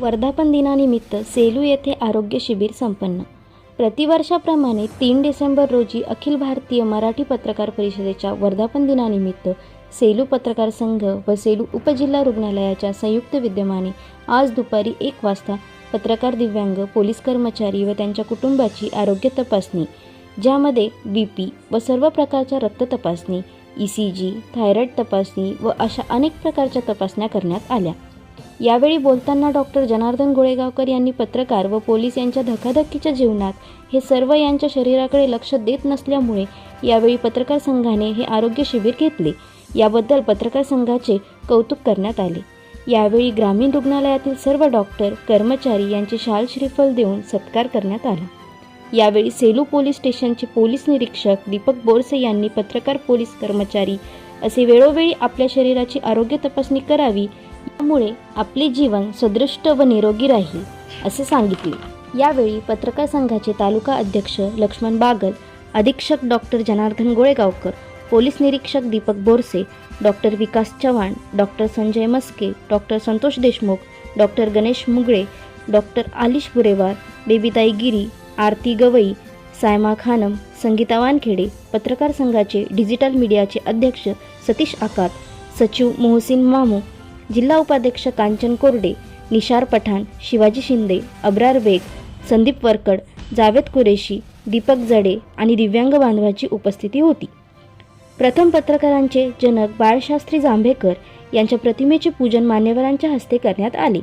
वर्धापन दिनानिमित्त सेलू येथे आरोग्य शिबिर संपन्न. प्रतिवर्षाप्रमाणे तीन डिसेंबर रोजी अखिल भारतीय मराठी पत्रकार परिषदेच्या वर्धापन दिनानिमित्त सेलू पत्रकार संघ व सेलू उपजिल्हा रुग्णालयाच्या संयुक्त विद्यमाने आज दुपारी एक वाजता पत्रकार दिव्यांग पोलीस कर्मचारी व त्यांच्या कुटुंबाची आरोग्य तपासणी ज्यामध्ये बी पी व सर्व प्रकारच्या रक्त तपासणी ई सी जी थायरॉईड तपासणी व अशा अनेक प्रकारच्या तपासण्या करण्यात आल्या. यावेळी बोलताना डॉक्टर जनार्दन गोळेगावकर यांनी पत्रकार व पोलीस यांच्या धकाधकीच्या जीवनात हे सर्व यांच्या शरीराकडे लक्ष देत नसल्यामुळे यावेळी पत्रकार संघाने हे आरोग्य शिबिर घेतले. याबद्दल पत्रकार संघाचे कौतुक करण्यात आले. यावेळी ग्रामीण रुग्णालयातील सर्व डॉक्टर कर्मचारी यांचे शाल श्रीफल देऊन सत्कार करण्यात आला. यावेळी सेलू पोलीस स्टेशनचे पोलीस निरीक्षक दीपक बोरसे यांनी पत्रकार पोलीस कर्मचारी असे वेळोवेळी आपल्या शरीराची आरोग्य तपासणी करावी त्यामुळे आपले जीवन सदृष्ट व निरोगी राहील असे सांगितले. यावेळी पत्रकार संघाचे तालुका अध्यक्ष लक्ष्मण बागल अधीक्षक डॉक्टर जनार्दन गोळेगावकर पोलीस निरीक्षक Deepak Borse doctor Vikas Chavan doctor Sanjay Maske doctor Santosh Deshmukh doctor Ganesh Mugale doctor Alish Burewar Bebitai Giri Aarti Gawai Saima Khanam Sangeeta Wankhede पत्रकार संघाचे डिजिटल मीडियाचे अध्यक्ष सतीश आकात सचिव मोहसिन मामू जिल्हा उपाध्यक्ष कांचन कोरडे निशार पठाण शिवाजी शिंदे अब्रार बेग संदीप वरकड जावेद कुरेशी दीपक जडे आणि दिव्यांग बांधवाची उपस्थिती होती. प्रथम पत्रकारांचे जनक बाळशास्त्री जांभेकर यांच्या प्रतिमेचे पूजन मान्यवरांच्या हस्ते करण्यात आले.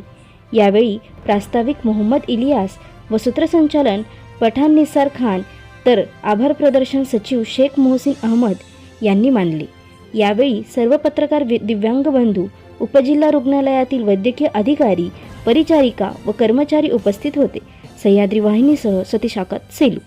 यावेळी प्रास्ताविक मोहम्मद इलियास व सूत्रसंचालन पठाण निसार खान तर आभार प्रदर्शन सचिव शेख मोहसिन अहमद यांनी मानले. यावेळी सर्व पत्रकार दिव्यांग बंधू उपजिल्हा रुग्णालयातील वैद्यकीय अधिकारी परिचारिका व कर्मचारी उपस्थित होते. सह्याद्री वाहिनीसह सतीश सेलू.